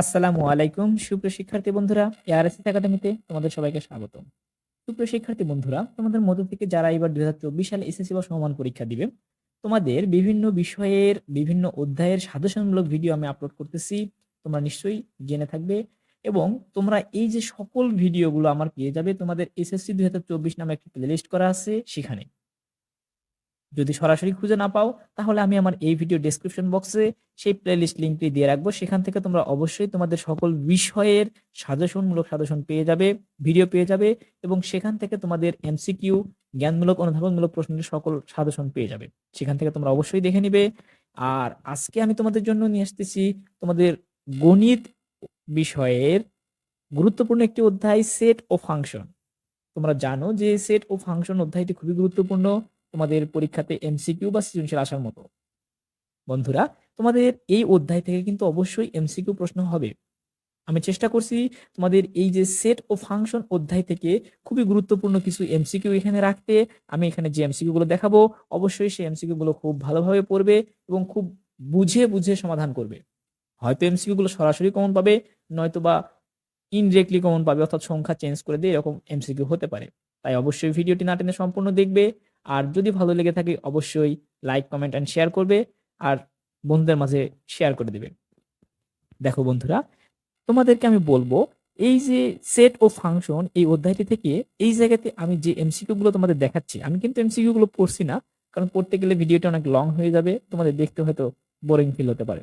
আসসালামু আলাইকুম, সুপ্রিয় শিক্ষার্থী বন্ধুরা এআরএসএস একাডেমিতে তোমাদের সবাইকে স্বাগতম। সুপ্রিয় শিক্ষার্থী বন্ধুরা, তোমাদের মধ্য থেকে যারা এবার দু হাজার চব্বিশ সালে এসএসসি বা সমমান পরীক্ষা দিবে, তোমাদের বিভিন্ন বিষয়ের, বিভিন্ন অধ্যায়ের সাজেশনমূলক ভিডিও আমি আপলোড করতেছি, তোমরা নিশ্চয়ই জেনে থাকবে এবং তোমরা এই যে সকল ভিডিওগুলো আমার পেয়ে যাবে, তোমাদের এসএসসি দু হাজার চব্বিশ নামে একটি প্লেলিস্ট করা আছে সেখানে। যদি সরাসরি খুঁজে না পাও, তাহলে আমি আমার এই ভিডিও ডেসক্রিপশন বক্সে সেই প্লেলিস্ট লিঙ্কটি দিয়ে রাখব। সেখান থেকে তোমরা অবশ্যই তোমাদের সকল বিষয়ের সাজেশনমূলক সাজেশন পেয়ে যাবে ভিডিও পেয়ে যাবে এবং সেখান থেকে তোমাদের এমসিকিউ জ্ঞানমূলক, অনুধাবনমূলক প্রশ্নের সকল সাজেশন পেয়ে যাবে। সেখান থেকে তোমরা অবশ্যই দেখে নিবে। আর আজকে আমি তোমাদের জন্য নিয়ে আসতেছি তোমাদের গণিত বিষয়ের গুরুত্বপূর্ণ একটি অধ্যায় সেট ও ফাংশন তোমরা জানো যে সেট ও ফাংশন অধ্যায়টি খুবই গুরুত্বপূর্ণ। তোমাদের পরীক্ষাতে এমসিকিউ বা সৃজনশীল আসার মতো। বন্ধুরা, তোমাদের এই অধ্যায় থেকে কিন্তু অবশ্যই এমসিকিউ প্রশ্ন হবে। আমি চেষ্টা করছি তোমাদের এই যে সেট ও ফাংশন অধ্যায় থেকে খুবই গুরুত্বপূর্ণ কিছু এমসিকিউ এখানে রাখতে। আমি এখানে যে এমসিকিউ গুলো দেখাবো, অবশ্যই সেই এমসিকিউ গুলো খুব ভালোভাবে পড়বে এবং খুব বুঝে বুঝে সমাধান করবে। হয়তো এমসিকিউ গুলো সরাসরি কমন পাবে নয়তো বা ইনডিরেক্টলি কমন পাবে, অর্থাৎ সংখ্যা চেঞ্জ করে দিয়ে এরকম এমসিকিউ হতে পারে। তাই অবশ্যই ভিডিওটি না টেনে সম্পূর্ণ দেখবে। আর যদি ভালো লেগে থাকে, অবশ্যই লাইক কমেন্ট অ্যান্ড শেয়ার করবে আর বন্ধুদের মাঝে শেয়ার করে দেবে। দেখো বন্ধুরা, তোমাদেরকে আমি বলব, এই যে সেট ও ফাংশন এই অধ্যায়টি থেকে এই জায়গাতে আমি যে এমসিকিউ গুলো তোমাদের দেখাচ্ছি, আমি কিন্তু এমসিকিউ গুলো পড়ছি না, কারণ পড়তে গেলে ভিডিওটা অনেক লং হয়ে যাবে, তোমাদের দেখতে হয়তো বোরিং ফিল হতে পারে।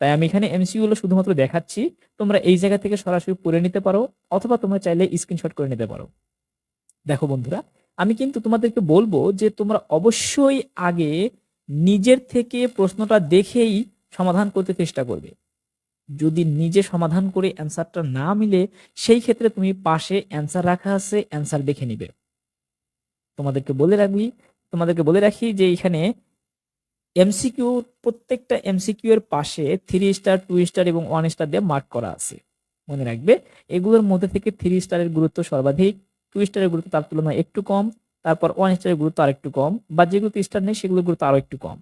তাই আমি এখানে এমসিকিউ গুলো শুধুমাত্র দেখাচ্ছি, তোমরা এই জায়গা থেকে সরাসরি পড়ে নিতে পারো, অথবা তোমরা চাইলে স্ক্রিনশট করে নিতে পারো। দেখো বন্ধুরা আমি কিন্তু তোমাদেরকে বলব যে তোমরা অবশ্যই আগে নিজের থেকে প্রশ্নটা দেখেই সমাধান করতে চেষ্টা করবে। যদি নিজে সমাধান করে অ্যান্সারটা না মিলে, সেই ক্ষেত্রে তুমি পাশে অ্যান্সার রাখা আছে, অ্যান্সার দেখে নিবে। তোমাদেরকে বলে রাখবি, তোমাদেরকে বলে রাখি যে এখানে এমসিকিউ প্রত্যেকটা এমসিকিউ এর পাশে থ্রি স্টার টু স্টার এবং ওয়ান স্টার দিয়ে মার্ক করা আছে। মনে রাখবে, এগুলোর মধ্যে থেকে থ্রি স্টারের গুরুত্ব সর্বাধিক। টু স্টারের গুরুত্ব তার তুলনায় একটু কম, তারপর ওয়ান স্টারের গুরুত্ব আর একটু কম, বা যেগুলোতে স্টার নেই সেগুলোর গুরুত্ব আরও একটু কম।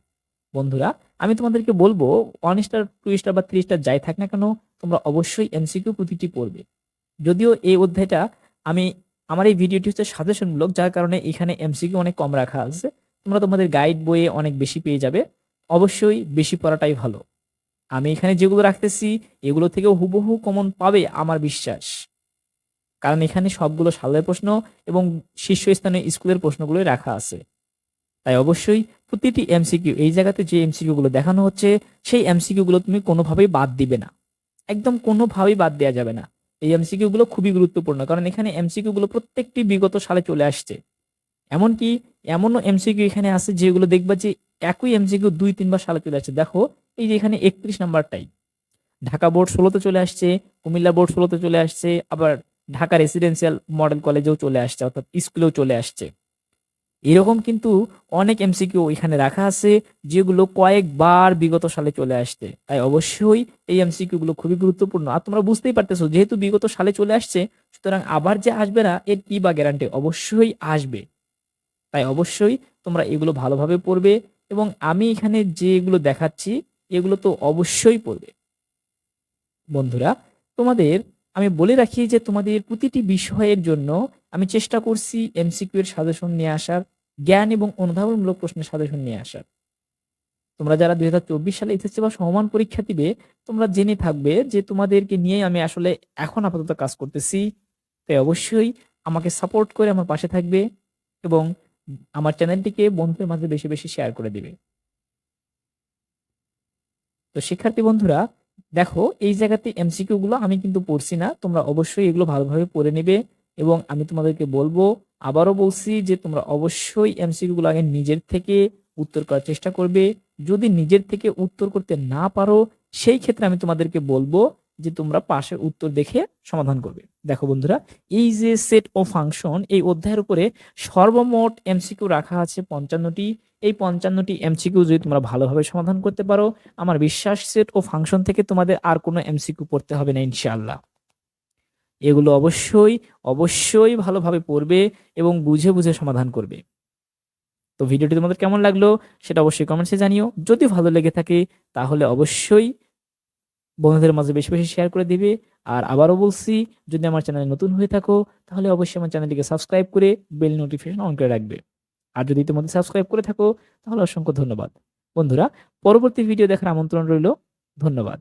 বন্ধুরা, আমি তোমাদেরকে বলব ওয়ান স্টার টু স্টার বা থ্রি স্টার যাই থাক না কেন, তোমরা অবশ্যই এমসিকিউ প্রতিটি পড়বে। যদিও এই অধ্যায়টা আমি আমার এই ভিডিওটি হচ্ছে সাজেশনমূলক যার কারণে এখানে এমসিকিউ অনেক কম রাখা আছে। তোমরা তোমাদের গাইড বইয়ে অনেক বেশি পেয়ে যাবে। অবশ্যই বেশি পড়াটাই ভালো। আমি এখানে যেগুলো রাখতেছি, এগুলো থেকেও হুবহু কমন পাবে আমার বিশ্বাস। কারণ এখানে সবগুলো সালের প্রশ্ন এবং শীর্ষস্থানীয় স্কুলের প্রশ্নগুলোই রাখা আছে। তাই অবশ্যই প্রতিটি এমসিকিউ, এই জায়গাতে যে এমসিকিউ গুলো দেখানো হচ্ছে, সেই এমসিকিউগুলো তুমি কোনোভাবেই বাদ দিবে না। একদম কোনোভাবেই বাদ দেওয়া যাবে না। এই এমসিকিউগুলো খুবই গুরুত্বপূর্ণ, কারণ এখানে এমসিকিউ গুলো প্রত্যেকটি বিগত সালে চলে আসছে। এমনকি এমনও এমসিকিউ এখানে আছে যেগুলো দেখবা যে একই এমসিকিউ দুই, তিনবার সালে চলে আসছে। দেখো, এই যে এখানে একত্রিশ নাম্বারটাই। ঢাকা বোর্ড ষোলোতে চলে আসছে, কুমিল্লা বোর্ড ষোলোতে চলে আসছে, আবার ঢাকা রেসিডেন্সিয়াল মডেল কলেজেও চলে আসছে, অর্থাৎ স্কুলেও চলে আসছে। এরকম কিন্তু অনেক এমসিকিউ এখানে রাখা আছে, যেগুলো কয়েকবার বিগত সালে চলে আসছে। তাই অবশ্যই এই এমসিকিউ গুলো খুবই গুরুত্বপূর্ণ। আর তোমরা বুঝতেই পারতেছো, যেহেতু বিগত সালে চলে আসছে, সুতরাং আবার যে আসবে না, এর কি বা গ্যারান্টি অবশ্যই আসবে। তাই অবশ্যই তোমরা এগুলো ভালোভাবে পড়বে এবং আমি এখানে যেগুলো দেখাচ্ছি, এগুলো তো অবশ্যই পড়বে। বন্ধুরা, তোমাদের আমি বলে রাখি যে তোমাদের প্রতিটি বিষয়ের জন্য আমি চেষ্টা করছি এমসিকিউ এর সাজেশন নিয়ে আসার, জ্ঞান এবং অনুধাবনমূলক প্রশ্নের সাজেশন নিয়ে আসার। তোমরা যারা দুই হাজার চব্বিশ সালে এসএসসি বা সমমান পরীক্ষা দিবে, তোমরা জেনে থাকবে যে তোমাদেরকে নিয়ে আমি আসলে এখন আপাতত কাজ করতেছি। তাই অবশ্যই আমাকে সাপোর্ট করে আমার পাশে থাকবে এবং আমার চ্যানেলটিকে বন্ধুদের মাঝে বেশি বেশি শেয়ার করে দিবে। তো শিক্ষার্থী বন্ধুরা দেখো, এই জায়গাতে এমসিকিউ গুলো আমি কিন্তু পড়ছি না। তোমরা অবশ্যই এগুলো ভালোভাবে পড়ে নেবে এবং আমি তোমাদেরকে বলব, আবারও বলছি যে তোমরা অবশ্যই এমসিকিউ গুলো আগে নিজের থেকে উত্তর করার চেষ্টা করবে। যদি নিজের থেকে উত্তর করতে না পারো, সেই ক্ষেত্রে আমি তোমাদেরকে বলব যে তোমরা পাশের উত্তর দেখে সমাধান করবে। দেখো বন্ধুরা, এই যে সেট ও ফাংশন এই অধ্যায়ের উপরে সর্বমোট এমসিকিউ রাখা আছে পঞ্চান্নটি। এই পঞ্চান্নটি এমসিকিউ যদি তোমরা ভালোভাবে সমাধান করতে পারো, আমার বিশ্বাস সেট ও ফাংশন থেকে তোমাদের আর কোনো এমসিকিউ পড়তে হবে না, ইনশাআল্লাহ। এগুলো অবশ্যই অবশ্যই ভালোভাবে পড়বে এবং বুঝে বুঝে সমাধান করবে। তো ভিডিওটি তোমাদের কেমন লাগল, সেটা অবশ্যই কমেন্টসে জানিও। যদি ভালো লেগে থাকে, তাহলে অবশ্যই বন্ধুদের মাঝে বেশি বেশি শেয়ার করে দিবে। আর আবারও বলছি, যদি আমার চ্যানেলে নতুন হয়ে থাকো, তাহলে অবশ্যই আমার চ্যানেলটিকে সাবস্ক্রাইব করে বেল নোটিফিকেশন অন করে রাখবে। আর যদি ইতিমধ্যে সাবস্ক্রাইব করে থাকো, তাহলে অসংখ্য ধন্যবাদ। বন্ধুরা, পরবর্তী ভিডিও দেখার আমন্ত্রণ রইল। ধন্যবাদ।